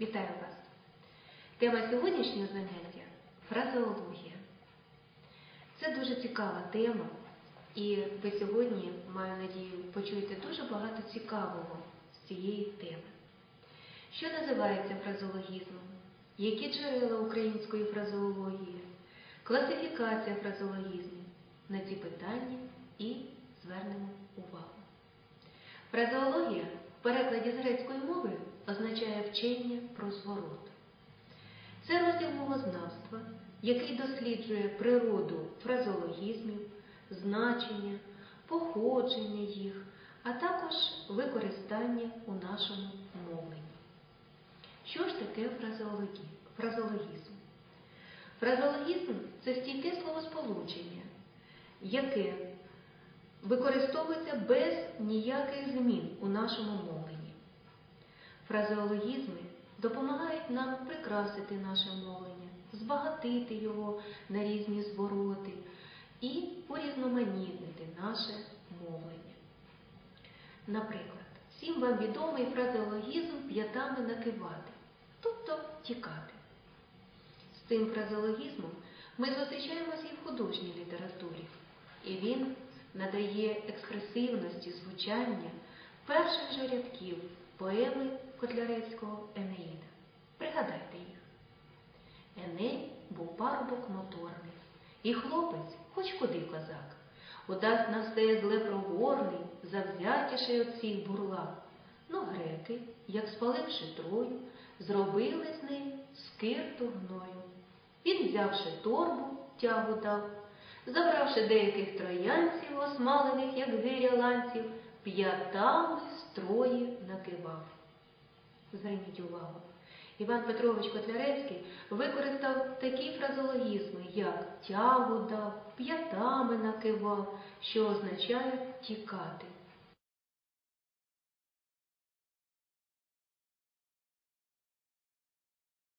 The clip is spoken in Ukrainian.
Вітаю вас! Тема сьогоднішнього заняття фразеологія. Це дуже цікава тема, і ви сьогодні, маю надію, почуєте дуже багато цікавого з цієї теми. Що називається фразеологізмом? Які джерела української фразеології? Класифікація фразеологізмів? На ці питання і звернемо увагу. Фразеологія в перекладі з грецької мови означає вчення про зворот. Це розділ мовознавства, який досліджує природу фразеологізмів, значення, походження їх, а також використання у нашому мовленні. Що ж таке фразеологізм? Фразеологізм це стійке словосполучення, яке використовується без ніяких змін у нашому мовленні. Фразеологізми допомагають нам прикрасити наше мовлення, збагатити його на різні звороти і урізноманітнити наше мовлення. Наприклад, всім вам відомий фразеологізм п'ятами накивати, тобто тікати. З цим фразеологізмом ми зустрічаємося і в художній літературі, і він надає експресивності звучання перших же рядків поеми Котляревського Енеїда. Пригадайте їх. Еней був парубок моторний, і хлопець, хоч куди козак, удасть на все зле проворний, завзятіший от всіх бурлак. Но греки, як спаливши трою, зробили з неї скирту гною. Він, взявши торбу, тягу дав, забравши деяких троянців, осмалених, як гиря ланців, п'ятами строї накивав. Зверніть увагу, Іван Петрович Котляревський використав такі фразологізми, як тягу дав, п'ятами накивав, що означають тікати,